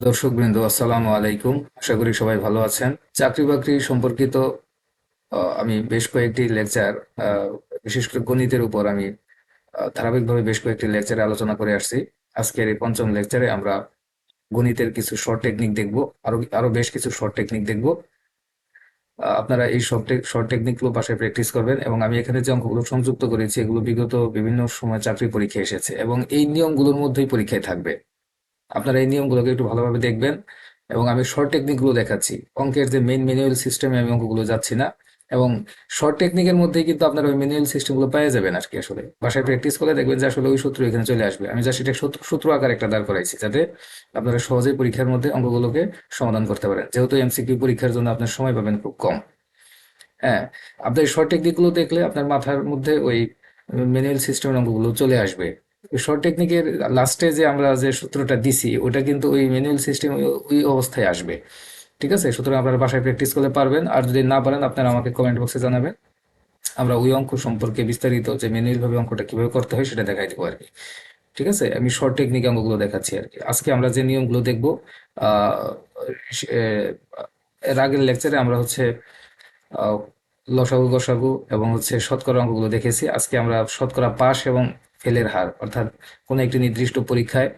দর্শকবৃন্দ, আসসালামু আলাইকুম। আশা করি সবাই ভালো আছেন। চাকরি বাকরি সম্পর্কিত আমি বেশ কয়েকটি লেকচার বিশেষ করে গণিতের উপর আমি ধারাবাহিকভাবে বেশ কয়েকটি লেকচারে আলোচনা করে আসছি। আজকের এই পঞ্চম লেকচারে আমরা গণিতের কিছু শর্ট টেকনিক দেখব, আরও আরও বেশ কিছু শর্ট টেকনিক দেখব। আপনারা এই শর্ট শর্ট টেকনিকগুলো বাসায় প্র্যাকটিস করবেন এবং আমি এখানে যে অঙ্কগুলো সংযুক্ত করেছি, এগুলো বিগত বিভিন্ন সময় চাকরি পরীক্ষায় এসেছে এবং এই নিয়মগুলোর মধ্যেই পরীক্ষায় থাকবে। আপনারা এই নিয়মগুলোকে একটু ভালোভাবে দেখবেন এবং আমি শর্ট টেকনিকগুলো দেখাচ্ছি। অঙ্কের যে মেইন ম্যানুয়াল সিস্টেমে আমি অঙ্কগুলো যাচ্ছি না এবং শর্ট টেকনিকের মধ্যেই কিন্তু আপনারা ওই ম্যানুয়াল সিস্টেমগুলো পেয়ে যাবেন আর কি আসলে। বাসায় প্র্যাকটিস করে দেখবেন যে আসলে ওই সূত্র এখানে চলে আসবে। আমি যা সেটা সূত্র আকার একটা দাঁড় করাইছি যাতে আপনারা সহজেই পরীক্ষার মধ্যে অঙ্কগুলোকে সমাধান করতে পারেন। যেহেতু এমসিকিউ পরীক্ষার জন্য আপনার সময় পাবেন খুব কম। হ্যাঁ আপনার শর্ট টেকনিকগুলো দেখলে আপনার মাথার মধ্যে ওই ম্যানুয়াল সিস্টেমের অঙ্কগুলো চলে আসবে। শর্ট টেকনিকের লাস্টে যে আমরা যে সূত্রটা দিছি, ওটা কিন্তু ওই ম্যানুয়াল সিস্টেম ওই অবস্থায় আসবে। ঠিক আছে? সুতরাং আপনারা বাসায় প্র্যাকটিস করতে পারবেন। আর যদি না পারেন, আপনারা আমাকে কমেন্ট বক্সে জানাবেন। আমরা ওই অঙ্ক সম্পর্কে বিস্তারিত যে ম্যানুয়াল ভাবে অঙ্কটা কীভাবে করতে হয়, সেটা দেখাই দেবো আর কি। ঠিক আছে? আমি শর্ট টেকনিক অঙ্কগুলো দেখাচ্ছি আর কি। আজকে আমরা যে নিয়মগুলো দেখব এর আগের লেকচারে আমরা হচ্ছে লসাগু, গসাগু এবং হচ্ছে শতকরা অঙ্কগুলো দেখেছি। আজকে আমরা শতকরা পাস এবং ফেলের হার। অর্থাৎ কোনো একটি নির্দিষ্ট পরীক্ষায়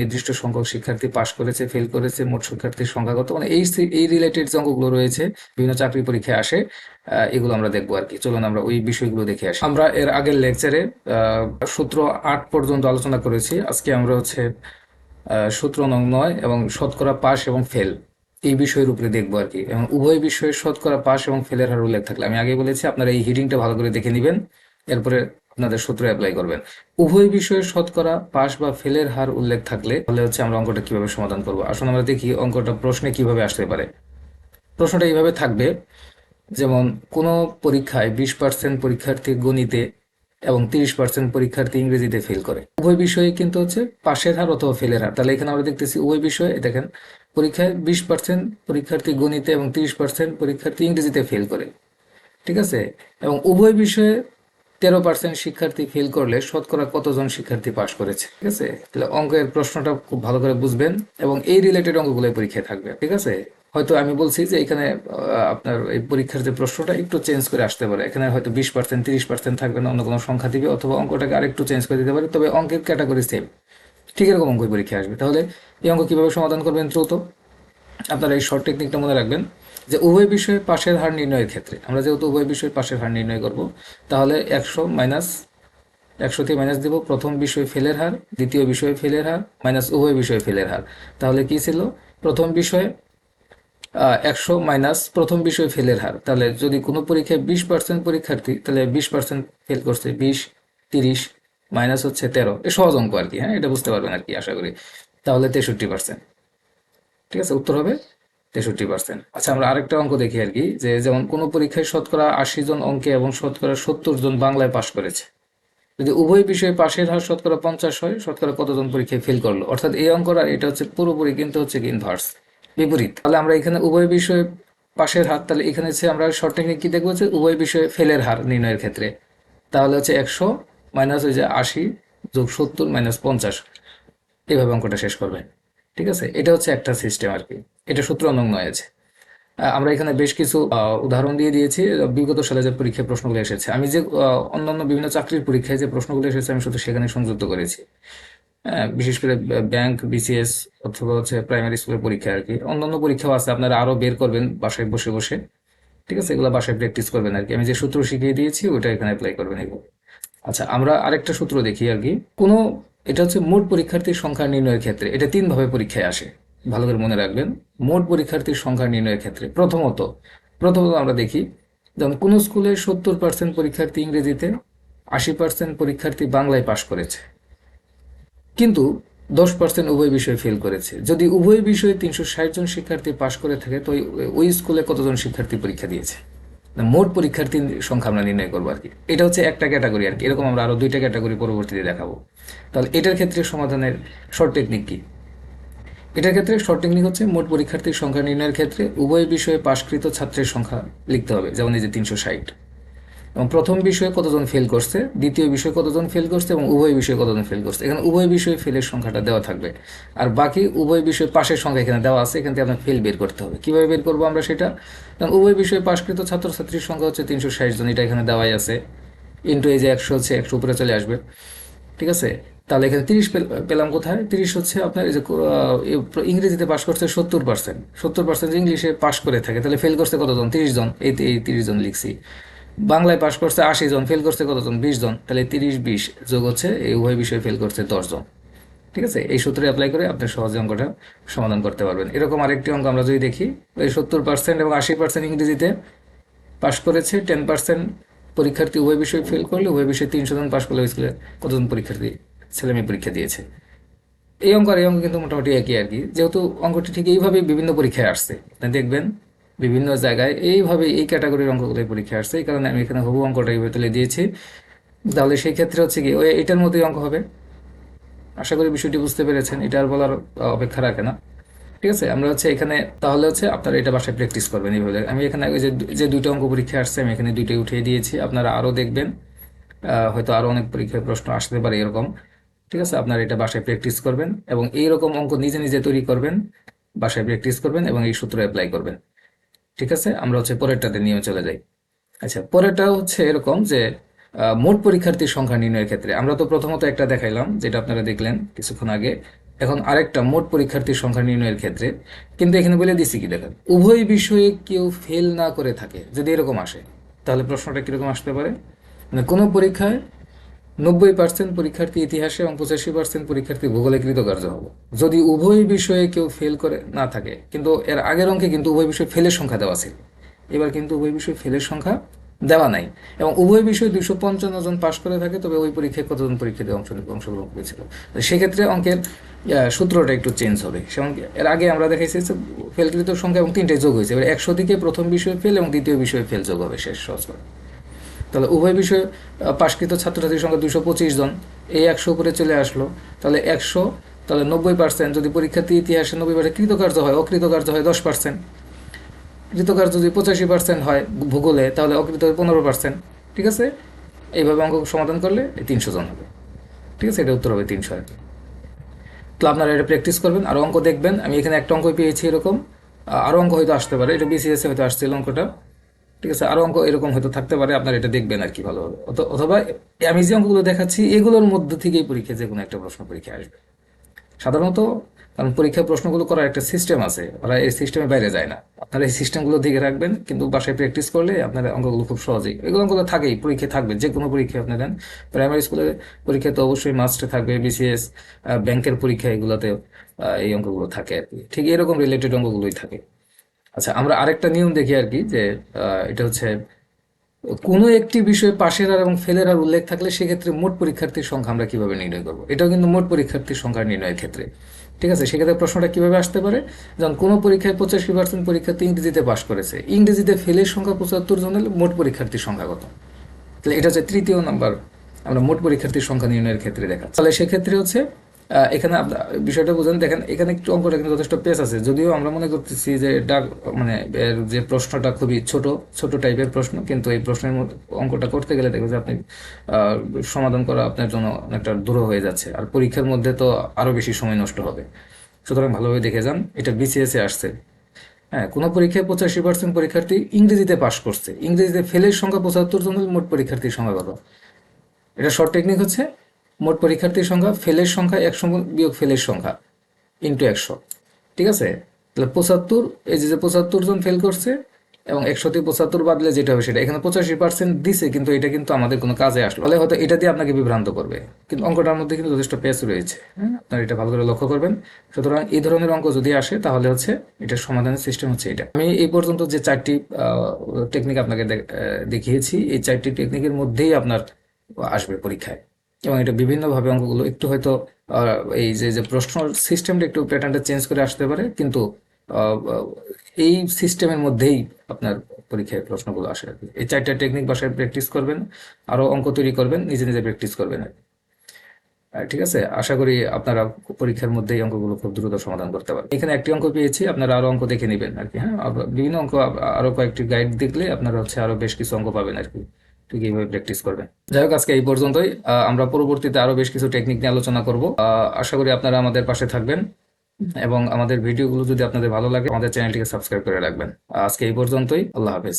নির্দিষ্ট সংখ্যক শিক্ষার্থী পাশ করেছে, ফেল করেছে, মোট শিক্ষার্থীর সংখ্যা কত মানে এই এই রিলেটেড যে অঙ্কগুলো রয়েছে, বিভিন্ন চাকরি পরীক্ষায় আসে এগুলো আমরা দেখব আর কি। চলুন আমরা ওই বিষয়গুলো দেখে আসি। আমরা এর আগের লেকচারে সূত্র আট পর্যন্ত আলোচনা করেছি। আজকে আমরা হচ্ছে সূত্র নং নয় এবং শতকরা পাস এবং ফেল এই বিষয়ের উপরে দেখব আর কি। এবং উভয় বিষয়ে শতকরা পাস এবং ফেলের হার উল্লেখ থাকলে, আমি আগে বলেছি, আপনারা এই হিডিংটা ভালো করে দেখে নেবেন। এরপরে আপনাদের সূত্র অ্যাপ্লাই করবেন উভয় বিষয়ে শতকরা পাস বা ফেলের হার উল্লেখ থাকলে তাহলে হচ্ছে আমরা অঙ্কটা কীভাবে সমাধান করব। আসুন আমরা দেখি অঙ্কটা প্রশ্নে কীভাবে আসতে পারে। প্রশ্নটা এইভাবে থাকবে, যেমন, কোনো পরীক্ষায় বিশ পার্সেন্ট পরীক্ষার্থী গণিতে এবং তিরিশ পার্সেন্ট পরীক্ষার্থী ইংরেজিতে ফেল করে। উভয় বিষয়ে কিন্তু হচ্ছে পাশের হার অথবা ফেলের হার। তাহলে এখানে আমরা দেখতেছি উভয় বিষয়ে দেখেন, পরীক্ষায় বিশ পার্সেন্ট পরীক্ষার্থী গণিতে এবং তিরিশ পার্সেন্ট পরীক্ষার্থী ইংরেজিতে ফেল করে। ঠিক আছে? এবং উভয় বিষয়ে তেরো পার্সেন্ট শিক্ষার্থী ফেল করলে শতকরা কতজন শিক্ষার্থী পাশ করেছে? ঠিক আছে? তাহলে অঙ্কের প্রশ্নটা খুব ভালো করে বুঝবেন এবং এই রিলেটেড অঙ্কগুলো পরীক্ষায় থাকবে, ঠিক আছে? হয়তো আমি বলছি যে এখানে আপনার এই পরীক্ষার যে প্রশ্নটা একটু চেঞ্জ করে আসতে পারে। এখানে হয়তো বিশ পার্সেন্ট তিরিশ পার্সেন্ট থাকবে না, অন্য কোনো সংখ্যা দিবে অথবা অঙ্কটাকে আরেকটু চেঞ্জ করে দিতে পারে। তবে অঙ্কের ক্যাটাগরি সেম ঠিক এরকম অঙ্কই পরীক্ষা আসবে। তাহলে এই অঙ্ক কীভাবে সমাধান করবেন দ্রুত? আপনারা এই শর্ট টেকনিকটা মনে রাখবেন। যে উভয় বিষয়ে পাশের হার নির্ণয়ের ক্ষেত্রে, আমরা যেহেতু উভয় বিষয়ে পাশের হার নির্ণয় করব, তাহলে একশো মাইনাস একশো থেকে মাইনাস দিব, প্রথম বিষয় ফেলের হার, দ্বিতীয় বিষয় ফেলের হার, মাইনাস উভয় বিষয়ে ফেলের হার। তাহলে কি ছিল? প্রথম বিষয়ে একশো মাইনাস প্রথম বিষয় ফেলের হার। তাহলে যদি কোনো পরীক্ষায় বিশ পার্সেন্ট পরীক্ষার্থী, তাহলে বিশ পার্সেন্ট ফেল করছে, বিশ, তিরিশ, মাইনাস হচ্ছে তেরো। এ সহজ অঙ্ক আর কি হ্যাঁ? এটা বুঝতে পারবেন আর কি, আশা করি। তাহলে তেষট্টি পার্সেন্ট ঠিক আছে? উত্তর হবে? তেষট্টি পার্সেন্ট আচ্ছা আমরা আরেকটা অঙ্ক দেখি আর কি, যে যেমন কোনো পরীক্ষায় শতকরা আশি জন অঙ্কে এবং শতকরা সত্তর জন বাংলায় পাশ করেছে। যদি উভয় বিষয়ে পাশের হার শতকরা পঞ্চাশ হয়, শতকরা কতজন পরীক্ষায় ফেল করল? অর্থাৎ এই অঙ্কটা এটা হচ্ছে পুরোপুরি কিন্তু হচ্ছে কি ইনভার্স বিপরীত। তাহলে আমরা এখানে উভয় বিষয়ে পাশের হার, তাহলে এখানে হচ্ছে আমরা শর্ট কি দেখব? যে উভয় বিষয়ে ফেলের হার নির্ণয়ের ক্ষেত্রে। তাহলে হচ্ছে একশো মাইনাস হয়ে যায় আশি যোগ সত্তর মাইনাস পঞ্চাশ। এইভাবে অঙ্কটা শেষ করবেন। ঠিক আছে? এটা হচ্ছে একটা সিস্টেম আর কি। এটা সূত্র নং নয় আছে আমরা এখানে বেশ কিছু উদাহরণ দিয়ে দিয়েছি। বিগত সালে যে পরীক্ষায় প্রশ্নগুলো এসেছে, আমি যে অন্যান্য বিভিন্ন চাকরির পরীক্ষায় যে প্রশ্নগুলো এসেছে, আমি শুধু সেখানে সংযুক্ত করেছি। বিশেষ করে ব্যাংক, বিসিএস অথবা হচ্ছে প্রাইমারি স্কুলের পরীক্ষা আর কি। অন্যান্য পরীক্ষাও আছে, আপনারা আরও বের করবেন বাসায় বসে বসে। ঠিক আছে, এগুলো বাসায় প্র্যাকটিস করবেন আর কি। আমি যে সূত্র শিখিয়ে দিয়েছি, ওটা এখানে অ্যাপ্লাই করবেন এগুলো। আচ্ছা আমরা আরেকটা সূত্র দেখি আর কি। কোনো, এটা হচ্ছে মোট পরীক্ষার্থীর সংখ্যা নির্ণয়ের ক্ষেত্রে, এটা তিন ভাবে পরীক্ষায় আসে। ভালো করে মনে রাখবেন। মোট পরীক্ষার্থীর সংখ্যা নির্ণয়ের ক্ষেত্রে প্রথমত প্রথমত আমরা দেখি, যেমন কোনো স্কুলে সত্তর পার্সেন্ট পরীক্ষার্থী ইংরেজিতে, আশি পার্সেন্ট পরীক্ষার্থী বাংলায় পাশ করেছে। কিন্তু দশ পার্সেন্ট উভয় বিষয়ে ফেল করেছে। যদি উভয় বিষয়ে তিনশো ষাট জন শিক্ষার্থী পাশ করে থাকে, তো ওই- স্কুলে কতজন শিক্ষার্থী পরীক্ষা দিয়েছে? মোট পরীক্ষার্থীর সংখ্যা আমরা নির্ণয় করব আর কি। এটা হচ্ছে একটা ক্যাটাগরি আর কি। এরকম আমরা আরও দুইটা ক্যাটাগরি পরবর্তীতে দেখাবো। তাহলে এটার ক্ষেত্রে সমাধানের শর্ট টেকনিক কি? এটার ক্ষেত্রে শর্ট টেকনিক হচ্ছে মোট পরীক্ষার্থীর সংখ্যা নির্ণয়ের ক্ষেত্রে উভয় বিষয়ে পাশকৃত ছাত্রের সংখ্যা লিখতে হবে, যেমন এই যে তিনশো ষাট। এবং প্রথম বিষয়ে কতজন ফেল করছে, দ্বিতীয় বিষয়ে কতজন ফেল করছে এবং উভয় বিষয়ে কতজন ফেল করছে। এখানে উভয় বিষয়ে ফেলের সংখ্যাটা দেওয়া থাকবে। আর বাকি উভয় বিষয়ে পাশের সংখ্যা এখানে দেওয়া আছে, এখান থেকে আপনার ফেল বের করতে হবে। কীভাবে বের করব আমরা সেটা? কারণ উভয় বিষয়ে পাশকৃত ছাত্রছাত্রীর সংখ্যা হচ্ছে তিনশো ষাট জন, এটা এখানে দেওয়াই আছে। ইন্টু এই যে একশো হচ্ছে, একশো উপরে চলে আসবে। ঠিক আছে? তাহলে এখানে তিরিশ পেলাম কোথায়? তিরিশ হচ্ছে আপনার এই যে ইংরেজিতে পাশ করছে সত্তর পার্সেন্ট সত্তর পার্সেন্ট ইংলিশে পাশ করে থাকে, তাহলে ফেল করছে কতজন? তিরিশ জন। এই এই তিরিশ জন লিখছি। বাংলায় পাশ করছে আশি জন ফেল করছে কতজন? বিশ জন। তাহলে তিরিশ, বিশ যোগ হচ্ছে এই উভয় বিষয়ে ফেল করছে দশ জন। ঠিক আছে? এই সূত্রে অ্যাপ্লাই করে আপনি সহজে অঙ্কটা সমাধান করতে পারবেন। এরকম আরেকটি অঙ্ক আমরা যদি দেখি, এই সত্তর পার্সেন্ট এবং আশি পার্সেন্ট ইংরেজিতে পাশ করেছে টেন পার্সেন্ট পরীক্ষার্থী উভয় বিষয়ে ফেল করলে, উভয় বিষয়ে তিনশো জন পাশ করলে স্কুলে কতজন পরীক্ষার্থী? ছেলে মেয়ে পরীক্ষা দিয়েছে। এই অঙ্ক আর এই অঙ্ক কিন্তু মোটামুটি একই আর কি। যেহেতু অঙ্কটি ঠিক এইভাবেই বিভিন্ন পরীক্ষায় আসছে। আপনি দেখবেন বিভিন্ন জায়গায় এইভাবে এই ক্যাটাগরির অঙ্কগুলো পরীক্ষায় আসছে। এই কারণে আমি এখানে হবু অঙ্কটা এইভাবে তুলে দিয়েছি। তাহলে সেই ক্ষেত্রে হচ্ছে কি, ওই এটার মতোই অঙ্ক হবে। আশা করি বিষয়টি বুঝতে পেরেছেন। এটা আর বলার অপেক্ষা রাখে না। ঠিক আছে, আমরা হচ্ছে এখানে, তাহলে হচ্ছে আপনারা এটা বাসায় প্র্যাকটিস করবেন এইভাবে। আমি এখানে যে যে দুইটা অঙ্ক পরীক্ষা আসছে, আমি এখানে দুইটাই উঠিয়ে দিয়েছি। আপনারা আরও দেখবেন হয়তো আরও অনেক পরীক্ষায় প্রশ্ন আসতে পারে এরকম। ঠিক আছে? আপনারা এটা বাসায় প্র্যাকটিস করবেন এবং এইরকম অঙ্ক নিজে নিজে তৈরি করবেন, বাসায় প্র্যাকটিস করবেন এবং এই সূত্র অ্যাপ্লাই করবেন। ঠিক আছে? আমরা হচ্ছে পরেরটাতে নিয়ে চলে যাই। আচ্ছা পরেরটা হচ্ছে এরকম যে মোট পরীক্ষার্থীর সংখ্যা নির্ণয়ের ক্ষেত্রে। আমরা তো প্রথমত একটা দেখাইলাম, যেটা আপনারা দেখলেন কিছুক্ষণ আগে। এখন আরেকটা মোট পরীক্ষার্থীর সংখ্যা নির্ণয়ের ক্ষেত্রে। কিন্তু এখানে বলে দিছি কি দেখেন, উভয় বিষয়ে কেউ ফেল না করে থাকে, যদি এরকম আসে, তাহলে প্রশ্নটা কীরকম আসতে পারে? মানে কোনো পরীক্ষায় নব্বই পার্সেন্ট পরীক্ষার্থী ইতিহাসে এবং পঁচাশি পার্সেন্ট পরীক্ষার্থী ভূগোলে কৃতকার্য হব। যদি উভয় বিষয়ে কেউ ফেল করে, না থাকে, কিন্তু এর আগের অঙ্কে কিন্তু উভয় বিষয়ে ফেলের সংখ্যা দেওয়া ছিল। এবার কিন্তু উভয় বিষয়ে ফেলের সংখ্যা দেওয়া নাই এবং উভয় বিষয়ে দুশো পঞ্চান্ন জন পাশ করে থাকে, তবে ওই পরীক্ষায় কতজন পরীক্ষার্থী অংশ, অংশগ্রহণ করেছিল? সেক্ষেত্রে অঙ্কের সূত্রটা একটু চেঞ্জ হবে। সেমন এর আগে আমরা দেখাইছি যে ফেলকৃত সংখ্যা এবং তিনটে যোগ হয়েছে। এবার একশো দিকে প্রথম বিষয়ে ফেল এবং দ্বিতীয় বিষয়ে ফেল যোগ হবে। শেষ সহজ করে। তাহলে উভয় বিষয়ে পাশকৃত ছাত্রছাত্রীর সংখ্যা দুশো পঁচিশ জন এই একশো উপরে চলে আসলো তাহলে একশো তাহলে নব্বই পার্সেন্ট যদি পরীক্ষার্থী ইতিহাসে নব্বই পার্সেন্ট কৃতকার্য হয় অকৃতকার্য হয় দশ পার্সেন্ট কৃতকার্য যদি পঁচাশি পার্সেন্ট হয় ভূগোলে তাহলে অকৃত হয় পনেরো পার্সেন্ট ঠিক আছে? এইভাবে অঙ্ক সমাধান করলে তিনশো জন হবে। ঠিক আছে? এটা উত্তর হবে তিনশো আর তো আপনারা এটা প্র্যাকটিস করবেন আর অঙ্ক দেখবেন। আমি এখানে একটা অঙ্ক পেয়েছি এরকম। আহ, আরও অঙ্ক হয়তো আসতে পারে এটা বিসিএস হয়তো আসছিল অঙ্কটা। ঠিক আছে, আরও অঙ্ক এরকম হয়তো থাকতে পারে, আপনারা এটা দেখবেন আর কি ভালোভাবে। অথবা আমি যে অঙ্কগুলো দেখাচ্ছি, এগুলোর মধ্যে থেকেই পরীক্ষা যে কোনো একটা প্রশ্ন পরীক্ষা আসবে। সাধারণত, কারণ পরীক্ষার প্রশ্নগুলো করার একটা সিস্টেম আছে, ওরা এই সিস্টেমের বাইরে যায় না। আপনারা এই সিস্টেমগুলো দিকে রাখবেন, কিন্তু বাসায় প্র্যাকটিস করলে আপনার অঙ্কগুলো খুব সহজেই, এগুলো অঙ্কগুলো থাকেই পরীক্ষা থাকবে যে কোনো পরীক্ষা আপনি দেন। প্রাইমারি স্কুলের পরীক্ষা তো অবশ্যই মাস্টে থাকবে বিসিএস ব্যাংকের পরীক্ষা এগুলোতে এই অঙ্কগুলো থাকে আর কি। ঠিক এরকম রিলেটেড অঙ্কগুলোই থাকে। আচ্ছা আমরা আরেকটা নিয়ম দেখি আর কি যে এটা হচ্ছে কোনো একটি বিষয়ে পাশের আর এবং ফেলের আর উল্লেখ থাকলে সেক্ষেত্রে মোট পরীক্ষার্থীর সংখ্যা আমরা কীভাবে নির্ণয় করব? এটাও কিন্তু মোট পরীক্ষার্থীর সংখ্যা নির্ণয়ের ক্ষেত্রে। ঠিক আছে? সেক্ষেত্রে প্রশ্নটা কীভাবে আসতে পারে? যেমন, কোনো পরীক্ষায় পঁচাশি পার্সেন্ট পরীক্ষার্থী ইংরেজিতে পাশ করেছে। ইংরেজিতে ফেলের সংখ্যা পঁচাত্তর জন হলে মোট পরীক্ষার্থীর সংখ্যা কত? তাহলে এটা হচ্ছে তৃতীয় নাম্বার। আমরা মোট পরীক্ষার্থীর সংখ্যা নির্ণয়ের ক্ষেত্রে দেখা তাহলে সেক্ষেত্রে হচ্ছে এখানে আপনা- বিষয়টা বুঝেন, দেখেন, এখানে একটু অঙ্কটা কিন্তু যথেষ্ট পেস আছে। যদিও আমরা মনে করতেছি যে এটা মানে এর যে প্রশ্নটা খুবই ছোট ছোট টাইপের প্রশ্ন, কিন্তু এই প্রশ্নের অঙ্কটা করতে গেলে দেখবেন যে আপনি সমাধান করা আপনার জন্য অনেকটা দূর হয়ে যাচ্ছে। আর পরীক্ষার মধ্যে তো আরও বেশি সময় নষ্ট হবে। সুতরাং ভালোভাবে দেখে যান, এটা বিসিএস আসছে। হ্যাঁ কোনো পরীক্ষায় পঁচাশি পার্সেন্ট পরীক্ষার্থী ইংরেজিতে পাশ করছে। ইংরেজিতে ফেলের সংখ্যা পঁচাত্তর জন হলে মোট পরীক্ষার্থীর সংখ্যা কত? এটা শর্ট টেকনিক হচ্ছে। মোট পরীক্ষার্থীর সংখ্যা, ফেলের সংখ্যা একশো বিয়োগ ফেলের সংখ্যা ইন্টু একশো। ঠিক আছে? তাহলে পঁচাত্তর, এই যে পঁচাত্তর জন ফেল করছে, এবং একশোতে পঁচাত্তর বাদলে যেটা হবে সেটা। এখানে পঁচাশি পার্সেন্ট দিছে, কিন্তু এটা কিন্তু আমাদের কোনো কাজে আসলো। ফলে হয়তো এটা দিয়ে আপনাকে বিভ্রান্ত করবে। কিন্তু অঙ্কটার মধ্যে কিন্তু যথেষ্ট পেস রয়েছে। হ্যাঁ? আপনারা এটা ভালো করে লক্ষ্য করবেন। সুতরাং এই ধরনের অঙ্ক যদি আসে, তাহলে হচ্ছে এটার সমাধানের সিস্টেম হচ্ছে এটা। আমি এই পর্যন্ত যে চারটি টেকনিক আপনাকে দেখিয়েছি, এই চারটি টেকনিকের মধ্যেই আপনার আসবে পরীক্ষায়। এবং এটা বিভিন্নভাবে অঙ্কগুলো একটু হয়তো এই যে যে প্রশ্ন সিস্টেমটা একটু প্যাটার্নটা চেঞ্জ করে আসতে পারে, কিন্তু এই সিস্টেমের মধ্যেই আপনার পরীক্ষায় প্রশ্নগুলো আসে আর কি। এই চারটা টেকনিক বাসায় প্র্যাকটিস করবেন, আরও অঙ্ক তৈরি করবেন, নিজে নিজে প্র্যাকটিস করবেন আর। ঠিক আছে? আশা করি আপনারা পরীক্ষার মধ্যে এই অঙ্কগুলো খুব দ্রুত সমাধান করতে পারবেন। এখানে একটি অঙ্ক পেয়েছি, আপনারা আরও অঙ্ক দেখে নেবেন আর কি হ্যাঁ? বিভিন্ন অঙ্ক, আ- আরও কয়েকটি গাইড দেখলে আপনারা হচ্ছে আরও বেশ কিছু অঙ্ক পাবেন আর কি। ঠিক এইভাবে প্র্যাকটিস করবে? যাই হোক আজকে এই পর্যন্তই। আমরা পরবর্তীতে আরও বেশ কিছু টেকনিক নিয়ে আলোচনা করব। আশা করি আপনারা আমাদের পাশে থাকবেন এবং আমাদের ভিডিওগুলো যদি আপনাদের ভালো লাগে, আমাদের চ্যানেলটিকে সাবস্ক্রাইব করে রাখবেন। আজকে এই পর্যন্তই। আল্লাহ হাফেজ।